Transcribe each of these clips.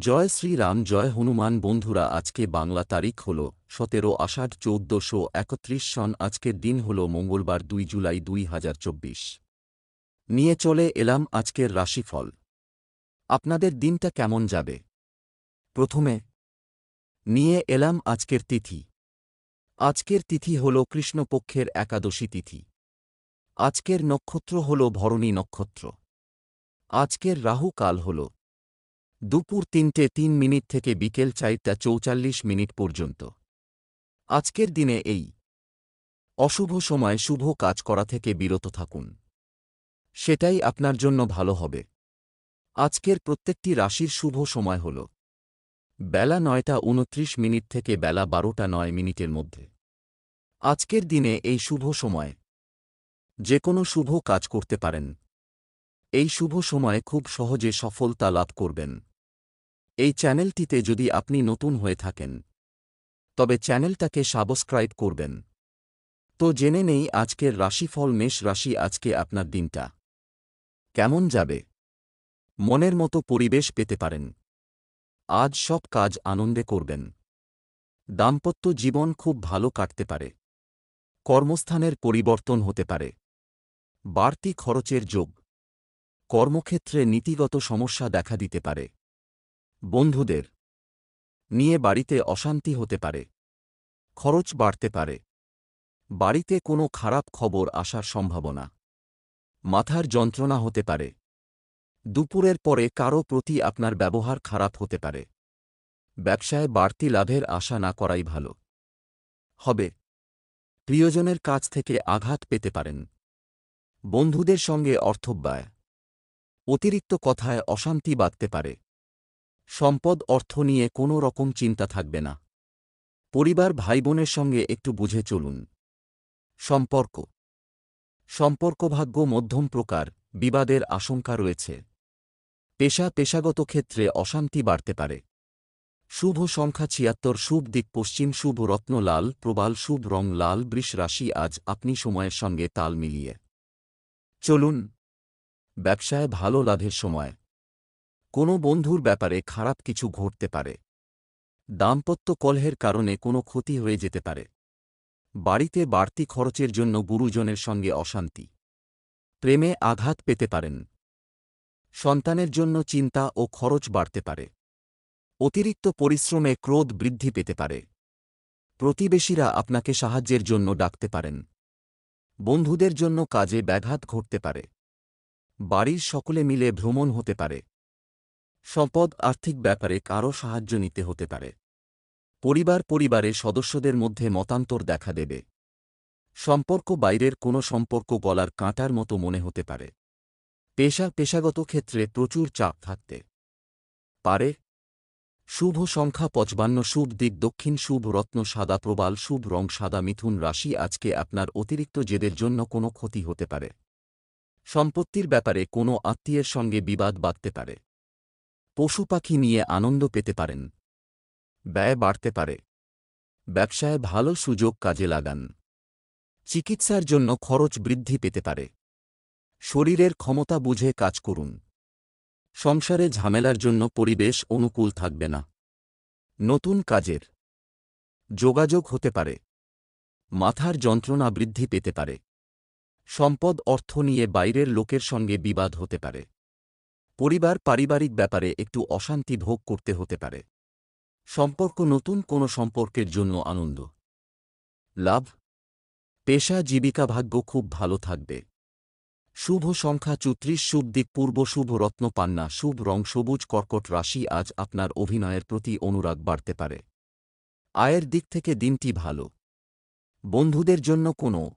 জয় শ্রীরাম জয় হনুমান। বন্ধুরা, আজকে বাংলা তারিখ হল সতেরো আষাঢ় চৌদ্দশো একত্রিশ সন। আজকের দিন হল মঙ্গলবার দুই জুলাই দুই হাজার চব্বিশ। নিয়ে চলে এলাম আজকের রাশিফল। আপনাদের দিনটা কেমন যাবে? প্রথমে নিয়ে এলাম আজকের তিথি। আজকের তিথি হল কৃষ্ণপক্ষের একাদশী তিথি। আজকের নক্ষত্র হল ভরণী নক্ষত্র। আজকের রাহু কাল হল দুপুর তিনটে তিন মিনিট থেকে বিকেল চারটা চৌচাল্লিশ মিনিট পর্যন্ত। আজকের দিনে এই অশুভ সময় শুভ কাজ করা থেকে বিরত থাকুন। সেটাই আপনার জন্য ভালো হবে। আজকের প্রত্যেকটি রাশির শুভ সময় হল বেলা নয়টা উনত্রিশ মিনিট থেকে বেলা বারোটা নয় মিনিটের মধ্যে। আজকের দিনে এই শুভ সময় যে কোনো শুভ কাজ করতে পারেন। এই শুভ সময়ে খুব সহজে সফলতা লাভ করবেন। এই চ্যানেলটিতে যদি আপনি নতুন হয়ে থাকেন, তবে চ্যানেলটাকে সাবস্ক্রাইব করবেন। তো জেনে নেই আজকের রাশিফল মেষ রাশি আজকে আপনার দিনটা। কেমন যাবে? মনের মতো পরিবেশ পেতে পারেন। আজ সব কাজ আনন্দে করবেন। দাম্পত্য জীবন খুব ভালো কাটতে পারে। কর্মস্থানের পরিবর্তন হতে পারে। বাড়তি খরচের যোগ। কর্মক্ষেত্রে নীতিগত সমস্যা দেখা দিতে পারে। বন্ধুদের নিয়ে বাড়িতে অশান্তি হতে পারে। খরচ বাড়তে পারে। বাড়িতে কোনো খারাপ খবর আসার সম্ভাবনা। মাথার যন্ত্রণা হতে পারে। দুপুরের পরে কারও প্রতি আপনার ব্যবহার খারাপ হতে পারে। ব্যবসায় বাড়তি লাভের আশা না করাই ভালো। হবে। প্রিয়জনের কাছ থেকে আঘাত পেতে পারেন। বন্ধুদের সঙ্গে অর্থব্যয়। অতিরিক্ত কথায় অশান্তি বাঁধতে পারে। সম্পদ, অর্থ নিয়ে কোনো রকম চিন্তা থাকবে না। পরিবার ভাইবোনের সঙ্গে একটু বুঝে চলুন। সম্পর্ক। সম্পর্কভাগ্য মধ্যম প্রকার, বিবাদের আশঙ্কা রয়েছে। পেশা, পেশাগত ক্ষেত্রে অশান্তি বাড়তে পারে। শুভ সংখ্যা ছিয়াত্তর, শুভ দিক পশ্চিম, শুভ রত্ন লাল, প্রবাল, শুভ রং লাল, বৃষ রাশি, আজ আপনি সময়ের সঙ্গে তাল মিলিয়ে। চলুন ব্যবসায় ভালো লাভের সময়। কোনো বন্ধুর ব্যাপারে খারাপ কিছু ঘটতে পারে। দাম্পত্য কলহের কারণে কোনো ক্ষতি হয়ে যেতে পারে। বাড়িতে বাড়তি খরচের জন্য গুরুজনের সঙ্গে অশান্তি। প্রেমে আঘাত পেতে পারেন। সন্তানের জন্য চিন্তা ও খরচ বাড়তে পারে। অতিরিক্ত পরিশ্রমে ক্রোধ বৃদ্ধি পেতে পারে। প্রতিবেশীরা আপনাকে সাহায্যের জন্য ডাকতে পারেন। বন্ধুদের জন্য কাজে ব্যাঘাত ঘটতে পারে। বাড়ির সকলে মিলে ভ্রমণ হতে পারে। সম্পদ আর্থিক ব্যাপারে কারও সাহায্য নিতে হতে পারে। পরিবার পরিবারের সদস্যদের মধ্যে মতান্তর দেখা দেবে। সম্পর্ক বাইরের কোনো সম্পর্ক গলার কাঁটার মতো মনে হতে পারে। পেশা পেশাগত ক্ষেত্রে প্রচুর চাপ থাকতে পারে। শুভ সংখ্যা পঁচবান্ন শুভ দিক দক্ষিণ, শুভ রত্ন সাদা প্রবাল, শুভ রং সাদা মিথুন রাশি আজকে আপনার অতিরিক্ত জেদের জন্য কোনো ক্ষতি হতে পারে। সম্পত্তির ব্যাপারে কোনো আত্মীয়ের সঙ্গে বিবাদ বাঁধতে পারে। পশু পাখি নিয়ে আনন্দ পেতে পারেন। ব্যয় বাড়তে পারে। ব্যবসায় ভালো সুযোগ কাজে লাগান। চিকিৎসার জন্য খরচ বৃদ্ধি পেতে পারে। শরীরের ক্ষমতা বুঝে কাজ করুন। সংসারে ঝামেলার জন্য পরিবেশ অনুকূল থাকবে না। নতুন কাজের যোগাযোগ হতে পারে। মাথার যন্ত্রণা বৃদ্ধি পেতে পারে। সম্পদ অর্থ নিয়ে বাইরের লোকের সঙ্গে বিবাদ হতে পারে। পরিবার পারিবারিক ব্যাপারে একটু অশান্তি ভোগ করতে হতে পারে। সম্পর্ক নতুন কোনো সম্পর্কের জন্য আনন্দ। লাভ। পেশা জীবিকা ভাগ্য খুব ভালো থাকবে। শুভ সংখ্যা চুত্রিশ, শুভ দিক পূর্ব, শুভ রত্ন পান্না, শুভ রং, সবুজ কর্কট রাশি আজ আপনার অভিনয়ের প্রতি অনুরাগ বাড়তে পারে। আয়ের দিক থেকে দিনটি ভালো। বন্ধুদের জন্য কোনো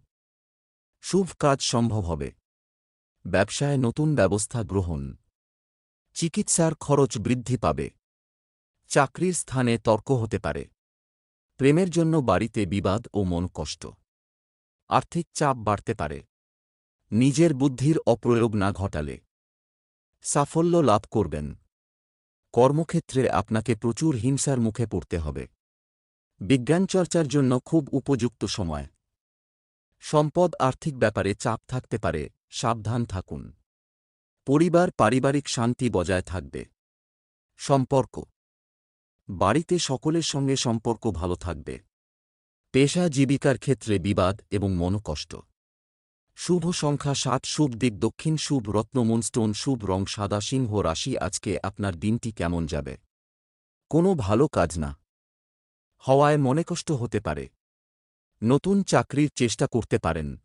শুভ কাজ সম্ভব হবে। ব্যবসায় নতুন ব্যবস্থা গ্রহণ। চিকিৎসার খরচ বৃদ্ধি পাবে। চাকরির স্থানে তর্ক হতে পারে। প্রেমের জন্য বাড়িতে বিবাদ ও মন কষ্ট। আর্থিক চাপ বাড়তে পারে। নিজের বুদ্ধির অপ্রয়োগ না ঘটালে। সাফল্য লাভ করবেন। কর্মক্ষেত্রে আপনাকে প্রচুর হিংসার মুখে পড়তে হবে। বিজ্ঞান চর্চার জন্য খুব উপযুক্ত সময়। সম্পদ আর্থিক ব্যাপারে চাপ থাকতে পারে, সাবধান থাকুন। পরিবার পারিবারিক শান্তি বজায় থাকবে। সম্পর্ক। বাড়িতে সকলের সঙ্গে সম্পর্ক ভালো থাকবে। পেশা জীবিকার ক্ষেত্রে বিবাদ এবং মনোকষ্ট। শুভ সংখ্যা সাত, শুভ দিক দক্ষিণ, শুভ রত্ন, মুনস্টোন, শুভ রং, সাদা সিংহ রাশি, আজকে আপনার দিনটি কেমন যাবে? কোনো ভালো কাজ না। হওয়ায় মনে কষ্ট হতে পারে। নতুন চাকরির চেষ্টা করতে পারেন।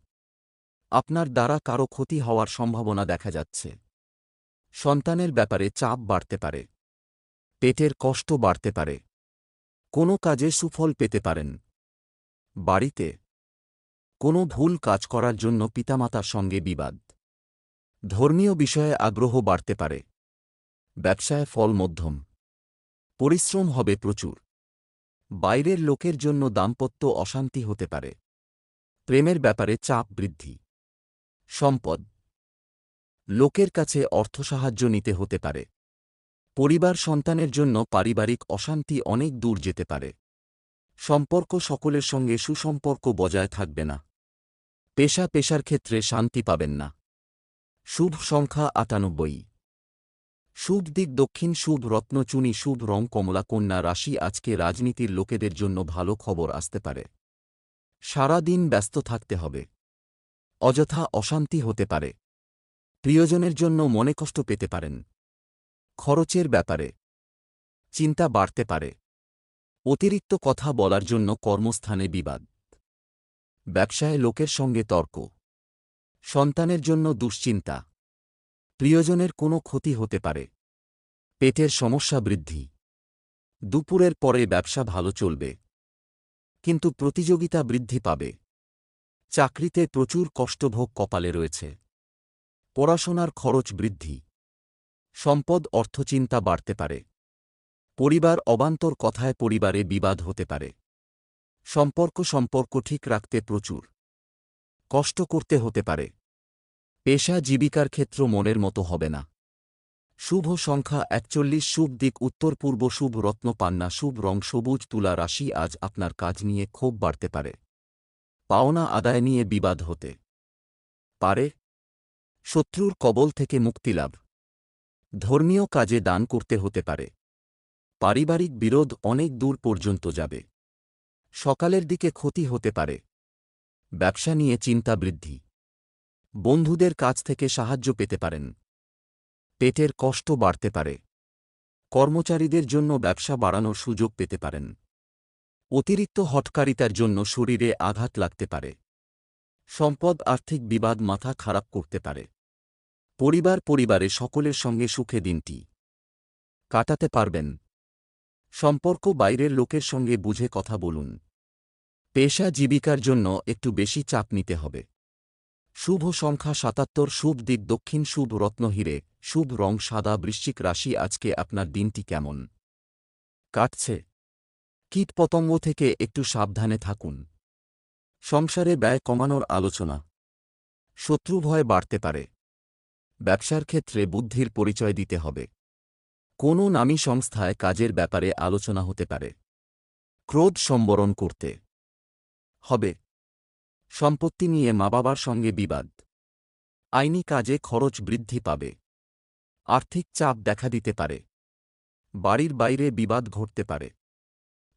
আপনার দ্বারা কারও ক্ষতি হওয়ার সম্ভাবনা দেখা যাচ্ছে। সন্তানের ব্যাপারে চাপ বাড়তে পারে। পেটের কষ্ট বাড়তে পারে। কোনো কাজে সুফল পেতে পারেন। বাড়িতে কোনো ভুল কাজ করার জন্য পিতামাতার সঙ্গে বিবাদ। ধর্মীয় বিষয়ে আগ্রহ বাড়তে পারে। ব্যবসায় ফল মধ্যম পরিশ্রম হবে প্রচুর। বাইরের লোকের জন্য দাম্পত্য অশান্তি হতে পারে। প্রেমের ব্যাপারে চাপ বৃদ্ধি। সম্পদ। লোকের কাছে অর্থ সাহায্য নিতে হতে পারে। পরিবার সন্তানের জন্য পারিবারিক অশান্তি অনেক দূর যেতে পারে। সম্পর্ক সকলের সঙ্গে সুসম্পর্ক বজায় থাকবে না। পেশা পেশার ক্ষেত্রে শান্তি পাবেন না। শুভ সংখ্যা আটানব্বই। শুভ দিক দক্ষিণ শুভ রত্নচুনি শুভ রং কমলা কন্যা রাশি আজকে রাজনীতির লোকেদের জন্য ভালো খবর আসতে পারে। সারা দিন ব্যস্ত থাকতে হবে। অযথা অশান্তি হতে পারে। প্রিয়জনের জন্য মনে কষ্ট পেতে পারেন। খরচের ব্যাপারে। চিন্তা বাড়তে পারে। অতিরিক্ত কথা বলার জন্য কর্মস্থানে বিবাদ। ব্যবসায় লোকের সঙ্গে তর্ক। সন্তানের জন্য দুশ্চিন্তা। প্রিয়জনের কোনো ক্ষতি হতে পারে। পেটের সমস্যা বৃদ্ধি। দুপুরের পরে ব্যবসা ভালো চলবে। কিন্তু প্রতিযোগিতা বৃদ্ধি পাবে। চাকরিতে প্রচুর কষ্টভোগ কপালে রয়েছে। পড়াশোনার খরচ বৃদ্ধি। সম্পদ অর্থচিন্তা বাড়তে পারে। পরিবার অবান্তর কথায় পরিবারে বিবাদ হতে পারে। সম্পর্ক সম্পর্ক ঠিক রাখতে প্রচুর। কষ্ট করতে হতে পারে। পেশা জীবিকার ক্ষেত্র মনের মতো হবে না। শুভ সংখ্যা একচল্লিশ, শুভ দিক উত্তর পূর্ব, শুভ রত্ন পান্না, শুভ রং সবুজ, তুলা রাশি আজ আপনার কাজ নিয়ে ক্ষোভ বাড়তে পারে। পাওনা আদায় নিয়ে বিবাদ হতে পারে। শত্রুর কবল থেকে মুক্তিলাভ ধর্মীয় কাজে দান করতে হতে পারে। পারিবারিক বিরোধ অনেক দূর পর্যন্ত যাবে। সকালের দিকে ক্ষতি হতে পারে। ব্যবসা নিয়ে চিন্তা বৃদ্ধি। বন্ধুদের কাছ থেকে সাহায্য পেতে পারেন। পেটের কষ্ট বাড়তে পারে। কর্মচারীদের জন্য ব্যবসা বাড়ানোর সুযোগ পেতে পারেন। অতিরিক্ত হটকারিতার জন্য শরীরে আঘাত লাগতে পারে। সম্পদ, আর্থিক বিবাদ মাথা খারাপ করতে পারে। পরিবার পরিবারে সকলের সঙ্গে সুখে দিনটি কাটাতে পারবেন। সম্পর্ক বাইরের লোকের সঙ্গে বুঝে কথা বলুন। পেশা জীবিকার জন্য একটু বেশি চাপ নিতে হবে। শুভ সংখ্যা সাতাত্তর, শুভ দিক দক্ষিণ, শুভ রত্নহীরে শুভ রং সাদা, বৃশ্চিক রাশি, আজকে আপনার দিনটি কেমন? কাটছে। কীটপতঙ্গ থেকে একটু সাবধানে থাকুন। সংসারে ব্যয় কমানোর আলোচনা। শত্রু ভয় বাড়তে পারে। ব্যবসার ক্ষেত্রে বুদ্ধির পরিচয় দিতে হবে। কোনো নামী সংস্থায় কাজের ব্যাপারে আলোচনা হতে পারে। ক্রোধ সম্বরণ করতে হবে। সম্পত্তি নিয়ে মা বাবার সঙ্গে বিবাদ। আইনি কাজে খরচ বৃদ্ধি পাবে। আর্থিক চাপ দেখা দিতে পারে। বাড়ির বাইরে বিবাদ ঘটতে পারে।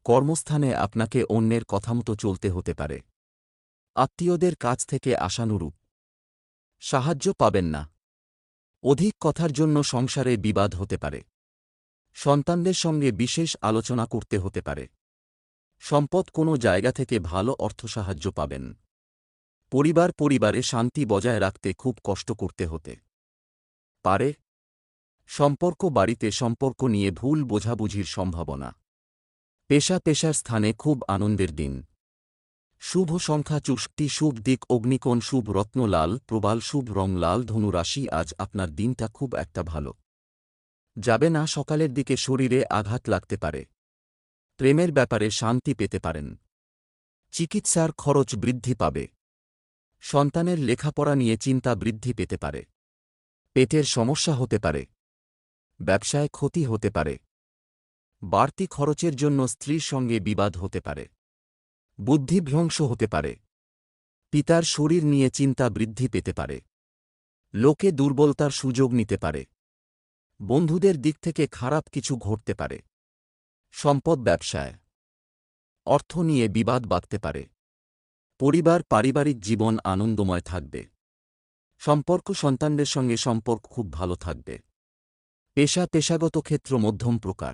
কর্মস্থানে আপনাকে অন্যের কথামতো চলতে হতে পারে। আত্মীয়দের কাছ থেকে আশানুরূপ। সাহায্য পাবেন না। অধিক কথার জন্য সংসারে বিবাদ হতে পারে। সন্তানদের সঙ্গে বিশেষ আলোচনা করতে হতে পারে। সম্পদ কোনো জায়গা থেকে ভালো অর্থ সাহায্য পাবেন। পরিবার পরিবারে শান্তি বজায় রাখতে খুব কষ্ট করতে হতে পারে। সম্পর্ক বাড়িতে সম্পর্ক নিয়ে ভুল বোঝাবুঝির সম্ভাবনা। পেশা পেশার স্থানে খুব আনন্দের দিন। শুভ সংখ্যা চুষ্টি, শুভ দিক, অগ্নিকোণ, শুভ রত্নলাল প্রবাল, শুভ রং লাল ধনু রাশি আজ আপনার দিনটা খুব একটা ভালো। যাবে না সকালের দিকে শরীরে আঘাত লাগতে পারে। প্রেমের ব্যাপারে শান্তি পেতে পারেন। চিকিৎসার খরচ বৃদ্ধি পাবে। সন্তানের লেখাপড়া নিয়ে চিন্তা বৃদ্ধি পেতে পারে। পেটের সমস্যা হতে পারে। ব্যবসায় ক্ষতি হতে পারে। বাড়তি খরচের জন্য স্ত্রীর সঙ্গে বিবাদ হতে পারে। বুদ্ধিভ্রংশ হতে পারে। পিতার শরীর নিয়ে চিন্তা বৃদ্ধি পেতে পারে। লোকে দুর্বলতার সুযোগ নিতে পারে। বন্ধুদের দিক থেকে খারাপ কিছু ঘটতে পারে। সম্পদ ব্যবসায়। অর্থ নিয়ে বিবাদ বাঁধতে পারে। পরিবার পারিবারিক জীবন আনন্দময় থাকবে। সম্পর্ক সন্তানদের সঙ্গে সম্পর্ক খুব ভালো থাকবে। পেশা পেশাগত ক্ষেত্র মধ্যম প্রকার।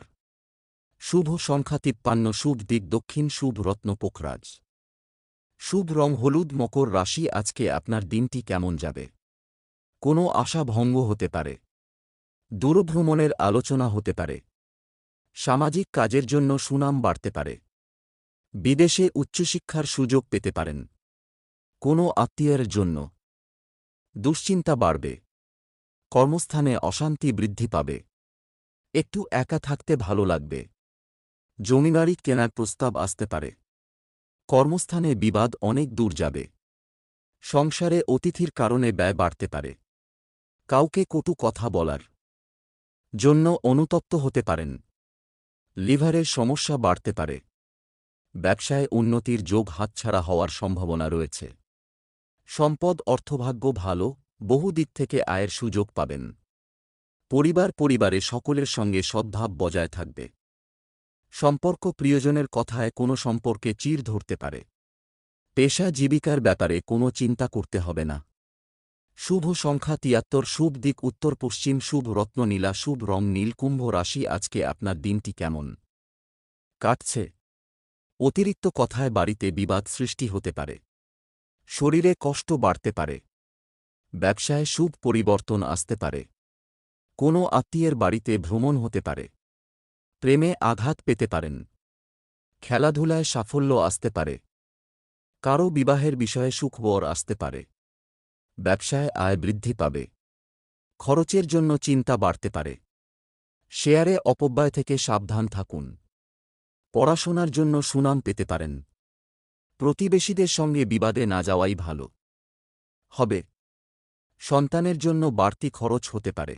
শুভ সংখ্যা তিপ্পান্ন, শুভ দিক দক্ষিণ, শুভ রত্ন পোখরাজ। শুভ রং হলুদ, মকর রাশি, আজকে আপনার দিনটি কেমন যাবে? কোনো আশা ভঙ্গ হতে পারে। দূরভ্রমণের আলোচনা হতে পারে। সামাজিক কাজের জন্য সুনাম বাড়তে পারে। বিদেশে উচ্চশিক্ষার সুযোগ পেতে পারেন। কোনো আত্মীয়ের জন্য। দুশ্চিন্তা বাড়বে। কর্মস্থানে অশান্তি বৃদ্ধি পাবে। একটু একা থাকতে ভালো লাগবে। জমিবাড়ি কেনার প্রস্তাব আসতে পারে। কর্মস্থানে বিবাদ অনেক দূর যাবে। সংসারে অতিথির কারণে ব্যয় বাড়তে পারে। কাউকে কটু কথা বলার জন্য অনুতপ্ত হতে পারেন। লিভারের সমস্যা বাড়তে পারে। ব্যবসায় উন্নতির যোগ হাতছাড়া হওয়ার সম্ভাবনা রয়েছে। সম্পদ অর্থভাগ্য ভালো, বহু দিক থেকে আয়ের সুযোগ পাবেন। পরিবার পরিবারে সকলের সঙ্গে সদ্ভাব বজায় থাকবে। সম্পর্ক প্রিয়জনের কথায় কোনো সম্পর্কে চির ধরতে পারে। পেশা জীবিকার ব্যাপারে কোনো চিন্তা করতে হবে না। শুভ সংখ্যা তিয়াত্তর, শুভ দিক উত্তর পশ্চিম, শুভ রত্ন নীলা শুভ রং নীল, কুম্ভ রাশি, আজকে আপনার দিনটি কেমন? কাটছে। অতিরিক্ত কথায় বাড়িতে বিবাদ সৃষ্টি হতে পারে। শরীরে কষ্ট বাড়তে পারে। ব্যবসায় শুভ পরিবর্তন আসতে পারে। কোনো আত্মীয়ের বাড়িতে ভ্রমণ হতে পারে। প্রেমে আঘাত পেতে পারেন। খেলাধুলায় সাফল্য আসতে পারে। কারও বিবাহের বিষয়ে সুখবর আসতে পারে। ব্যবসায় আয় বৃদ্ধি পাবে। খরচের জন্য চিন্তা বাড়তে পারে। শেয়ারে অপব্যয় থেকে সাবধান থাকুন। পড়াশোনার জন্য সুনাম পেতে পারেন। প্রতিবেশীদের সঙ্গে বিবাদে না যাওয়াই ভালো। হবে। সন্তানের জন্য বাড়তি খরচ হতে পারে।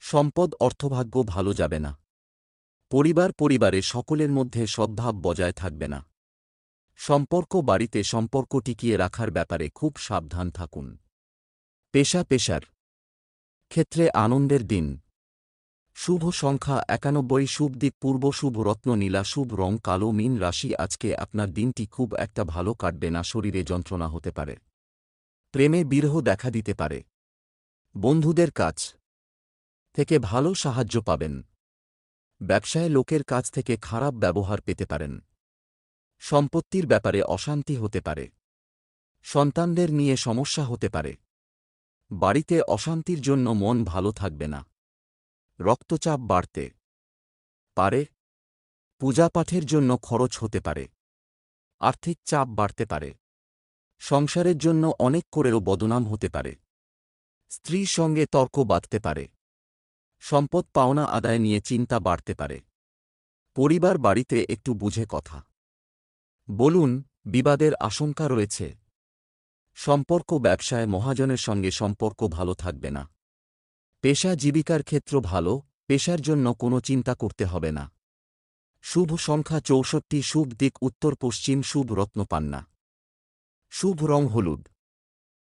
সম্পদ অর্থভাগ্য ভালো যাবে না। পরিবার পরিবারে সকলের মধ্যে সদ্ভাব বজায় থাকবে না। সম্পর্ক বাড়িতে সম্পর্ক টিকিয়ে রাখার ব্যাপারে খুব সাবধান থাকুন। পেশা পেশার ক্ষেত্রে আনন্দের দিন। শুভ সংখ্যা একানব্বই, শুভ দিক পূর্ব, শুভ রত্ন নীলা, শুভ রং কালো, মিন রাশি, আজকে আপনার দিনটি খুব একটা ভালো কাটবে না, শরীরে যন্ত্রণা হতে পারে। প্রেমে বিরহ দেখা দিতে পারে। বন্ধুদের কাছ থেকে ভালো সাহায্য পাবেন। ব্যবসায় লোকের কাছ থেকে খারাপ ব্যবহার পেতে পারেন। সম্পত্তির ব্যাপারে অশান্তি হতে পারে। সন্তানদের নিয়ে সমস্যা হতে পারে। বাড়িতে অশান্তির জন্য মন ভালো থাকবে না। রক্তচাপ বাড়তে পারে, পূজাপাঠের জন্য খরচ হতে পারে, আর্থিক চাপ বাড়তে পারে, সংসারের জন্য অনেক করেও বদনাম হতে পারে, স্ত্রীর সঙ্গে তর্ক বাঁধতে পারে, সম্পদ পাওনা আদায় নিয়ে চিন্তা বাড়তে পারে। পরিবার বাড়িতে একটু বুঝে কথা। বলুন, বিবাদের আশঙ্কা রয়েছে। সম্পর্ক ব্যবসায় মহাজনের সঙ্গে সম্পর্ক ভালো থাকবে না। পেশা জীবিকার ক্ষেত্র ভালো, পেশার জন্য কোনো চিন্তা করতে হবে না। শুভ সংখ্যা চৌষট্টি, শুভ দিক উত্তর পশ্চিম, শুভ রত্নপান্না। শুভ রং হলুদ।